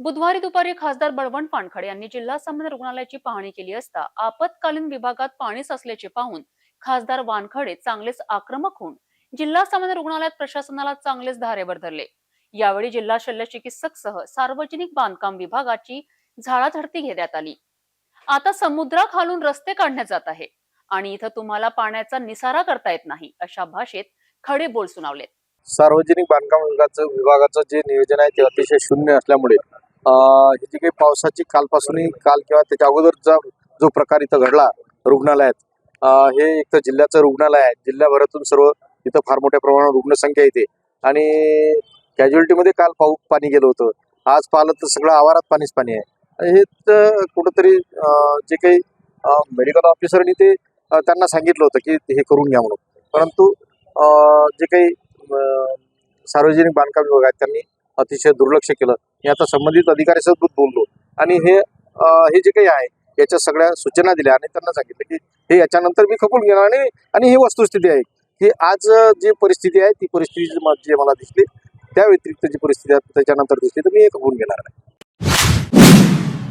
बुधवारी दुपारी खासदार बळवंत पानखडे यांनी जिल्हा सामान्य रुग्णालयाची पाहणी केली असता आपत्कालीन विभागात पाणी साचल्याचे पाहून खासदार वानखडे चांगलेच आक्रमक होऊन जिल्हा सामान्य रुग्णालयात प्रशासनाला चांगलेच धारेवर धरले. यावेळी जिल्हा शल्य चिकित्सक सह सार्वजनिक बांधकाम विभागाची झाडाझडती घेण्यात आली. आता समुद्राखालून रस्ते काढण्यात जात आहे आणि इथं तुम्हाला पाण्याचा निसारा करता येत नाही अशा भाषेत खडे बोल सुनावले सार्वजनिक बांधकाम विभागाचं जे नियोजन आहे ते अतिशय शून्य असल्यामुळे हे जे काही पावसाची कालपासूनही काल किंवा त्याच्या अगोदरचा जो प्रकार इथं घडला रुग्णालयात हे एक तर जिल्ह्याचं रुग्णालय आहे. जिल्ह्याभरातून सर्व इथं फार मोठ्या प्रमाणात रुग्णसंख्या येते आणि कॅज्युअलिटीमध्ये काल पाऊ पाणी गेलं होतं. आज पाहिलं तर सगळं आवारात पाणीच पाणी आहे. हे तर कुठंतरी जे काही मेडिकल ऑफिसरनी ते त्यांना सांगितलं होतं की हे करून घ्या म्हणून. परंतु जे काही सार्वजनिक बांधकाम विभाग आहेत त्यांनी अतिशय दुर्लक्ष केलं. मी आता संबंधित अधिकाऱ्यासोबत बोललो. आणि हे हे जे काही आहे याच्या सगळ्या सूचना दिल्या आणि त्यांना सांगितलं की हे याच्यानंतर मी खपून घेणार आणि आणि ही वस्तुस्थिती आहे. की आज जी परिस्थिती आहे ती परिस्थिती जी मला दिसली त्या व्यतिरिक्त जी परिस्थिती आहे त्याच्यानंतर दिसली तर मी हे खपून घेणार नाही.